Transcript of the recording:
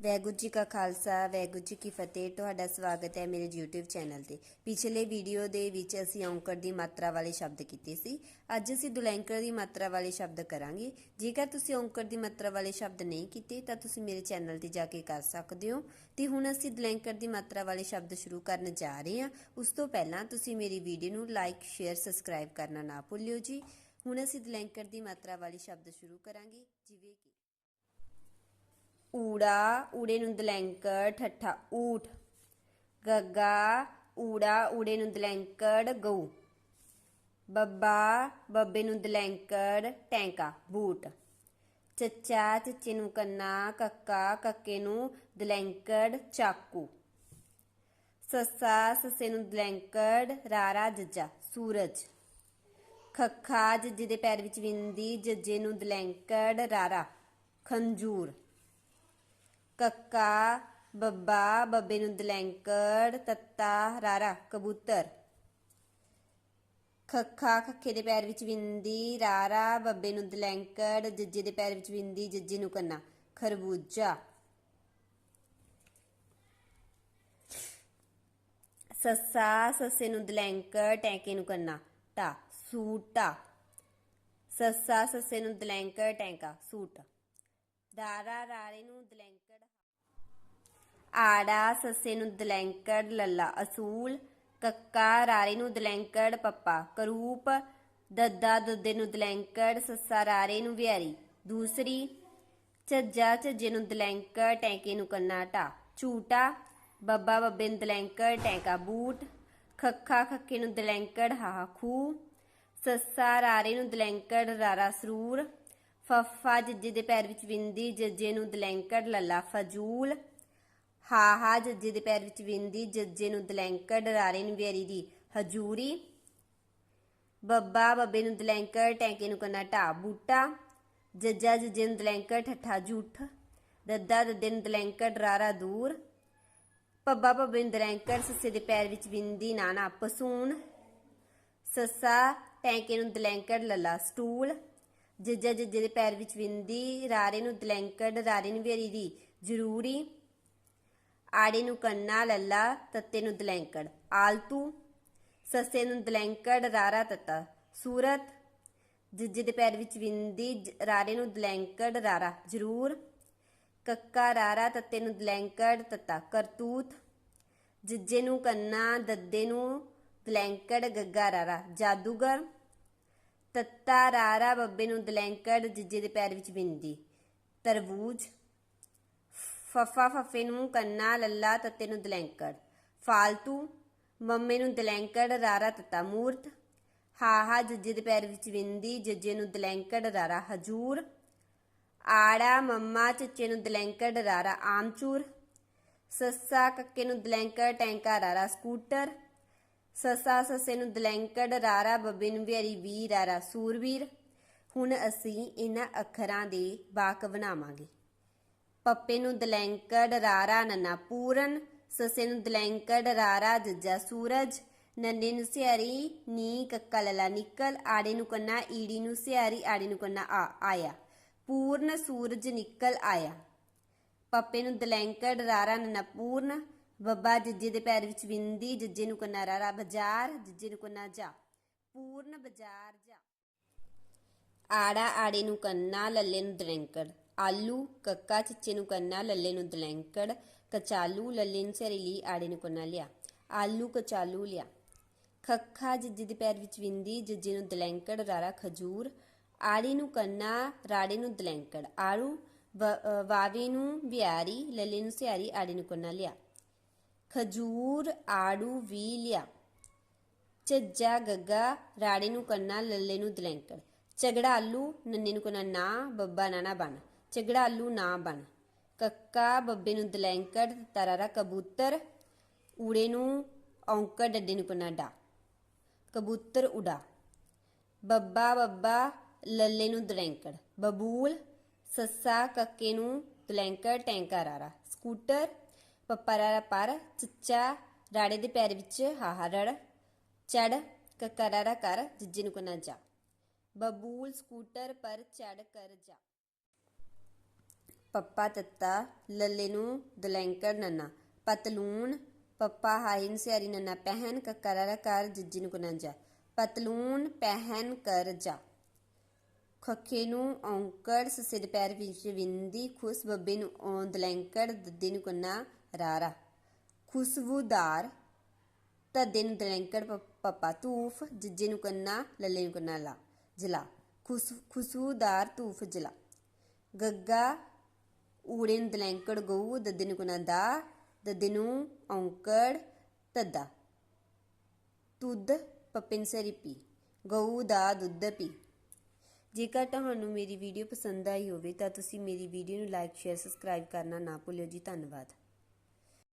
ਵੈਗੁਰੂ ਜੀ ਕਾ ਖਾਲਸਾ ਵੈਗੁਰੂ ਜੀ ਕੀ ਫਤਿਹ। ਤੁਹਾਡਾ ਸਵਾਗਤ ਹੈ ਮੇਰੇ YouTube ਚੈਨਲ ਤੇ। ਪਿਛਲੇ ਵੀਡੀਓ ਦੇ ਵਿੱਚ ਅਸੀਂ ਔਂਕੜ ਦੀ ਮਾਤਰਾ ਵਾਲੇ ਸ਼ਬਦ ਕੀਤੇ ਸੀ। ਅੱਜ ਅਸੀਂ ਦੁਲੈਂਕੜ ਦੀ ਮਾਤਰਾ ਵਾਲੇ ਸ਼ਬਦ ਕਰਾਂਗੇ। ਜੇਕਰ ਤੁਸੀਂ ਔਂਕੜ ਦੀ ਮਾਤਰਾ ਵਾਲੇ ਸ਼ਬਦ ਨਹੀਂ ਕੀਤੇ, ਤਾਂ ਤੁਸੀਂ ਮੇਰੇ ਚੈਨਲ ਤੇ ਜਾ ਕੇ ਕਰ ਸਕਦੇ ਹੋ। ਤੇ ਹੁਣ ਅਸੀਂ ਦੁਲੈਂਕਰ ਦੀ ਮਾਤਰਾ ਵਾਲੇ ਸ਼ਬਦ ਸ਼ੁਰੂ ਕਰਨ ਜਾ ਰਹੇ ਹਾਂ। ਉਸ ਤੋਂ ਪਹਿਲਾਂ ਤੁਸੀਂ ਮੇਰੀ ਵੀਡੀਓ ਨੂੰ ਲਾਈਕ ਸ਼ੇਅਰ ਸਬਸਕ੍ਰਾਈਬ ਕਰਨਾ ਨਾ ਭੁੱਲਿਓ ਜੀ। ਹੁਣ ਅਸੀਂ ਦੁਲੈਂਕੜ ਦੀ ਮਾਤਰਾ ਵਾਲੇ ਸ਼ਬਦ ਸ਼ੁਰੂ ਕਰਾਂਗੇ। ਜਿਵੇਂ ਊੜਾ, ਊੜੇ ਨੂੰ ਦਲੈਂਕੜ ਠੱਠਾ, ਊਠ। ਗੱਗਾ, ਊੜਾ, ਊੜੇ ਨੂੰ ਦਲੈਂਕੜ ਗਊ। ਬੱਬਾ, ਬੱਬੇ ਨੂੰ ਦਲੈਂਕੜ ਟੈਂਕਾ, ਬੂਟ। ਚੱਚਾ, ਚੱਚੇ ਨੂੰ ਕੰਨਾ, ਕੱਕਾ, ਕੱਕੇ ਨੂੰ ਦਲੈਂਕੜ ਚਾਕੂ। ਸੱਸਾ, ਸੱਸੇ ਨੂੰ ਦਲੈਂਕੜ ਰਾਰਾ, ਜੱਜਾ, ਸੂਰਜ। ਖੱਖਾ, ਜੱਜੇ ਦੇ ਪੈਰ ਵਿੱਚ ਵਿੰਦੀ, ਜੱਜੇ ਨੂੰ ਦਲੈਂਕੜ ਰਾਰਾ, ਖੰਜੂਰ। ਕੱਕਾ, ਬੱਬਾ, ਬੱਬੇ ਨੂੰ ਦਲੈਂਕੜ, ਤੱਤਾ, ਰਾਰਾ, ਕਬੂਤਰ। ਖੱਖਾ ਖੱਖੇ ਦੇ ਪੈਰ ਵਿੱਚ ਵਿੰਦੀ, ਰਾਰਾ, ਬੱਬੇ ਨੂੰ ਦਲੈਂਕੜ, ਜੱਜੇ ਦੇ ਪੈਰ ਵਿੱਚ ਵਿੰਦੀ, ਜੱਜੇ ਨੂੰ ਕੰਨਾ। ਖਰਬੂਜਾ। ਸੱਸਾ, ਸੱਸੇ ਨੂੰ ਦਲੈਂਕੜ, ਟੈਂਕੇ ਨੂੰ ਕੰਨਾ। ਟਾ ਸੂਟਾ। ਸੱਸਾ, ਸੱਸੇ ਨੂੰ ਦਲੈਂਕੜ, ਟੈਂਕਾ, ਸੂਟ। ਰਾਰਾ ਰਾਰੇ ਨੂੰ ਦਲੈਂਕੜ ਆੜਾ ਸੱਸੇ ਨੂੰ ਦਲੈਂਕੜ, ਲੱਲਾ ਅਸੂਲ। ਕੱਕਾ ਰਾਰੇ ਨੂੰ ਦਲੈਂਕੜ, ਪੱਪਾ ਕਰੂਪ। ਦੱਦਾ ਦੱਦੇ ਨੂੰ ਦਲੈਂਕੜ, ਸੱਸਾ ਰਾਰੇ ਨੂੰ ਵਿਆਰੀ ਦੂਸਰੀ, ਝੱਜਾ ਝੱਜੇ ਨੂੰ ਦਲੈਂਕੜ, ਟੈਂਕੇ ਨੂੰ ਕੰਨਾ ਟਾ ਝੂਟਾ, ਬੱਬਾ ਬੱਬੇ ਨੂੰ ਦਲੈਂਕੜ, ਟੈਂਕਾ ਬੂਟ। ਖੱਖਾ ਖੱਕੇ ਨੂੰ ਦਲੈਂਕੜ, ਹਾਹਾ ਖੂ ਸੱਸਾ ਰਾਰੇ ਨੂੰ ਦਲੈਂਕੜ, ਰਾਰਾ ਸਰੂਰ। ਫੱਫਾ ਜੱਜੇ ਦੇ ਪੈਰ ਵਿੱਚ ਵਿੰਦੀ, ਜੱਜੇ ਨੂੰ ਦਲੈਂਕੜ, ਲੱਲਾ ਫਜੂਲ। ਹਾ ਹਾ, ਜੱਜੇ ਦੇ ਪੈਰ ਵਿੱਚ ਵਿੰਦੀ, ਜੱਜੇ ਨੂੰ ਦਲੈਂਕੜ, ਰਾਰੇ ਨੂੰ ਵੇਰੀ ਦੀ ਹਜੂਰੀ। ਬੱਬਾ, ਬੱਬੇ ਨੂੰ ਦਲੈਂਕੜ, ਟੈਂਕੇ ਨੂੰ ਕੰਨਾ ਢਾ ਬੂਟਾ। ਜੱਜਾ, ਜੱਜੇ ਨੂੰ ਦਲੈਂਕੜ, ਠੱਠਾ ਝੂਠ। ਦੱਦਾ, ਦੱਦੇ ਨੂੰ ਦਲੈਂਕੜ, ਰਾਰਾ ਦੂਰ। ਪੱਬਾ ਪੱਬੇ ਨੂੰ ਦਲੈਂਕੜ, ਸੱਸੇ ਦੇ ਪੈਰ ਵਿੱਚ ਵਿੰਦੀ ਨਾਨਾ ਪਸੂਣ ਸੱਸਾ, ਟੈਂਕੇ ਨੂੰ ਦਲੈਂਕੜ, ਲੱਲਾ ਸਟੂਲ। ਜੱਜਾ ਜੱਜੇ ਦੇ ਪੈਰ ਵਿੱਚ ਵਿੰਦੀ, ਰਾਰੇ ਨੂੰ ਦਲੈਂਕੜ, ਰਾਰੇ ਨੂੰ ਵੇਰੀ ਦੀ ਜ਼ਰੂਰੀ, ਆੜੇ ਨੂੰ ਕੰਨਾ, ਲੱਲਾ, ਤੱਤੇ ਨੂੰ ਦਲੈਂਕੜ, ਆਲਤੂ, ਸੱਸੇ ਨੂੰ ਦਲੈਂਕੜ, ਰਾਰਾ, ਤੱਤਾ, ਸੂਰਤ, ਜੱਜੇ ਦੇ ਪੈਰ ਵਿੱਚ ਵਿੰਦੀ, ਜ- ਰਾਰੇ ਨੂੰ ਦਲੈਂਕੜ, ਰਾਰਾ, ਜ਼ਰੂਰ, ਕੱਕਾ, ਰਾਰਾ, ਤੱਤੇ ਨੂੰ ਦਲੈਂਕੜ, ਤੱਤਾ, ਕਰਤੂਤ, ਜੱਜੇ ਨੂੰ ਕੰਨਾ, ਦੱਦੇ ਨੂੰ ਦਲੈਂਕੜ, ਗੱਗਾ, ਰਾਰਾ, ਜਾਦੂਗਰ ਤੱਤਾ ਰਾਰਾ ਬੱਬੇ ਨੂੰ ਦਲੈਂਕੜ ਜੱਜੇ ਦੇ ਪੈਰ ਵਿੱਚ ਬਿੰਦੀ। ਤਰਬੂਜ। ਫਫਾ ਫਫੇ ਨੂੰ ਕੰਨਾ, ਲੱਲਾ ਤੱਤੇ ਨੂੰ ਦਲੈਂਕੜ। ਫਾਲਤੂ। ਮੰਮੇ ਨੂੰ ਦਲੈਂਕੜ, ਰਾਰਾ ਤੱਤਾ ਮੂਰਤ। ਹਾ ਹਾ, ਜੱਜੇ ਦੇ ਪੈਰ ਵਿੱਚ ਵਿੰਦੀ ਜੱਜੇ ਨੂੰ ਦਲੈਂਕੜ, ਰਾਰਾ ਹਜੂਰ। ਆੜਾ, ਮੰਮਾ, ਚੱਚੇ ਨੂੰ ਦਲੈਂਕੜ, ਰਾਰਾ ਆਮਚੂਰ। ਸੱਸਾ, ਕੱਕੇ ਨੂੰ ਦਲੈਂਕੜ, ਟੈਂਕਾ, ਰਾਰਾ ਸਕੂਟਰ। ਸੱਸਾ ਸੱਸੇ ਨੂੰ ਦਲੈਂਕੜ, ਰਾਰਾ ਬੱਬੇ ਨੂੰ ਬਿਹਾਰੀ ਵੀਰ, ਰਾਰਾ ਸੂਰਵੀਰ। ਹੁਣ ਅਸੀਂ ਇਹਨਾਂ ਅੱਖਰਾਂ ਦੇ ਵਾਕ ਬਣਾਵਾਂਗੇ। ਪੱਪੇ ਨੂੰ ਦਲੈਂਕੜ, ਰਾਰਾ ਨੰਨਾ ਪੂਰਨ, ਸੱਸੇ ਨੂੰ ਦਲੈਂਕੜ, ਰਾਰਾ ਜੱਜਾ ਸੂਰਜ। ਨੰਨੇ ਨੂੰ ਸਿਆਰੀ ਨੀ ਕੱਕਾ ਲਲਾ ਨਿਕਲ, ਆੜੇ ਨੂੰ ਕੰਨਾ ਈੜੀ ਨੂੰ ਸਿਆਰੀ ਆੜੇ ਨੂੰ ਕੰਨਾ ਆ, ਆਇਆ। ਪੂਰਨ ਸੂਰਜ ਨਿਕਲ ਆਇਆ। ਪੱਪੇ ਨੂੰ ਦਲੈਂਕੜ, ਰਾਰਾ ਨੰਨਾ ਪੂਰਨ ਬੱਬਾ ਜੱਜੇ ਦੇ ਪੈਰ ਵਿੱਚ ਵਿੰਦੀ, ਜੱਜੇ ਨੂੰ ਕੰਨਾ ਰਾਰਾ ਬਾਜ਼ਾਰ, ਜੱਜੇ ਨੂੰ ਕੰਨਾ ਜਾ, ਪੂਰਨ ਬਾਜ਼ਾਰ ਜਾ। ਆੜਾ ਆੜੇ ਨੂੰ ਕੰਨਾ, ਲੱਲੇ ਨੂੰ ਦਲੈਂਕੜ। ਆਲੂ, ਕੱਕਾ ਚਿੱਚੇ ਨੂੰ ਕੰਨਾ, ਲੱਲੇ ਨੂੰ ਦਲੈਂਕੜ। ਕਚਾਲੂ, ਲੱਲੇ ਨੂੰ ਸਰੀਲੀ ਆੜੇ ਨੂੰ ਕੰਨਾ ਲਿਆ। ਆਲੂ, ਕਚਾਲੂ ਲਿਆ। ਖੱਖਾ ਜੱਜੇ ਦੇ ਪੈਰ ਵਿੱਚ ਵਿੰਦੀ, ਜੱਜੇ ਨੂੰ ਦਲੈਂਕੜ, ਰਾਰਾ ਖਜੂਰ। ਆੜੀ ਨੂੰ ਕੰਨਾ, ਰਾੜੇ ਨੂੰ ਦਲੈਂਕੜ। ਆੜੂ, ਵ- ਵਾਵੇ ਨੂੰ ਵਿਆਰੀ, ਲੱਲੇ ਨੂੰ ਸਿਆਰੀ, ਆੜੇ ਨੂੰ ਕੰਨਾ ਲਿਆ। ਖਜੂਰ, ਆੜੂ ਵੀ ਲਿਆ। ਝੱਜਾ, ਗੱਗਾ ਰਾੜੇ ਨੂੰ ਕੰਨਾ, ਲੱਲੇ ਨੂੰ ਦਲੈਂਕੜ। ਝਗੜਾਲੂ ਨੰਨੇ ਨੂੰ ਕੰਨਾ, ਨਾ, ਬੱਬਾ ਨਾਨਾ ਬਣ। ਝਗੜਾਲੂ ਨਾ, ਬਣ। ਕੱਕਾ, ਬੱਬੇ ਨੂੰ ਦਲੈਂਕੜ, ਤਰਾਰਾ, ਕਬੂਤਰ। ਊੜੇ ਨੂੰ ਔਂਕੜ, ਡੱਡੇ ਨੂੰ ਕੰਨਾ, ਡਾ। ਕਬੂਤਰ ਉਡਾ ਬੱਬਾ ਬੱਬਾ, ਲੱਲੇ ਨੂੰ ਦਲੈਂਕੜ। ਬਬੂਲ, ਸੱਸਾ, ਕੱਕੇ ਨੂੰ ਦਲੈਂਕੜ, ਟੈਂਕਾ, ਰਾਰਾ। ਸਕੂਟਰ ਪੱਪਾ ਰਾਰਾ ਪਰ, ਚੱਚਾ ਰਾੜੇ ਦੇ ਪੈਰ ਵਿੱਚ ਹਾਹਾ ਚੜ ਕੱਕਾ ਕਰ, ਜੱਜੇ ਨੂੰ ਕਨਾ ਜਾ। ਬਬੂਲ ਸਕੂਟਰ ਪਰ ਚੜ ਕਰ ਜਾ। ਪੱਪਾ ਤੱਤਾ, ਲੱਲੇ ਨੂੰ ਦਲੈਂਕੜ ਨੰਨਾ। ਪਤਲੂਨ, ਪੱਪਾ ਹਾਇਨ ਸਿਆਰੀ ਨੰਨਾ। ਪਹਿਨ ਕਕਰਾਰਾ ਕਰ, ਜਿੱਜੀ ਨੂੰ ਕੁਨੰਜਾ ਪਤਲੂਨ, ਪਹਿਨ ਕਰ ਜਾ। ਖੱਖੇ ਨੂੰ ਔਂਕੜ, ਸੱਸੇ ਦੇ ਪੈਰ ਵਿੱਚ ਵਿੰਦੀ ਖੁਸ, ਬੱਬੇ ਨੂੰ ਔਂਦ ਲੈਂਕੜ ਦੱਦੇ ਨੂੰ ਕੰਨਾ ਰਾਰਾ। ਖੁਸ਼ਬੂਦਾਰ ਤੱਦੇ ਨੂੰ ਦਲੈਂਕੜ ਪਪਾ ਪੱਪਾ ਤੂਫ ਜਿੱਜੇ ਨੂੰ ਕੰਨਾ, ਲੱਲੇ ਨੂੰ ਕੰਨਾ ਲਾ, ਜਲਾ। ਖੁਸ਼, ਖੁਸ਼ਬੂਦਾਰ ਤੂਫ ਜਲਾ। ਗੱਗਾ, ਊੜੇ ਨੂੰ ਦਲੈਂਕੜ ਗਊ, ਦੱਦੇ ਨੂੰ ਕੰਨਾ ਦਾ, ਦੱਦੇ ਨੂੰ ਔਂਕੜ ਤੱਦਾ ਤੁਧ ਪਪਿਨਸਰੀ ਪੀ, ਗਊ ਦਾ ਦੁੱਧ ਪੀ। ਜੇਕਰ ਤੁਹਾਨੂੰ ਮੇਰੀ ਵੀਡੀਓ ਪਸੰਦ ਆਈ ਹੋਵੇ ਤਾਂ ਤੁਸੀਂ ਮੇਰੀ ਵੀਡੀਓ ਨੂੰ ਲਾਈਕ ਸ਼ੇਅਰ ਸਬਸਕ੍ਰਾਈਬ ਕਰਨਾ ਨਾ ਭੁੱਲਿਓ ਜੀ। ਧੰਨਵਾਦ।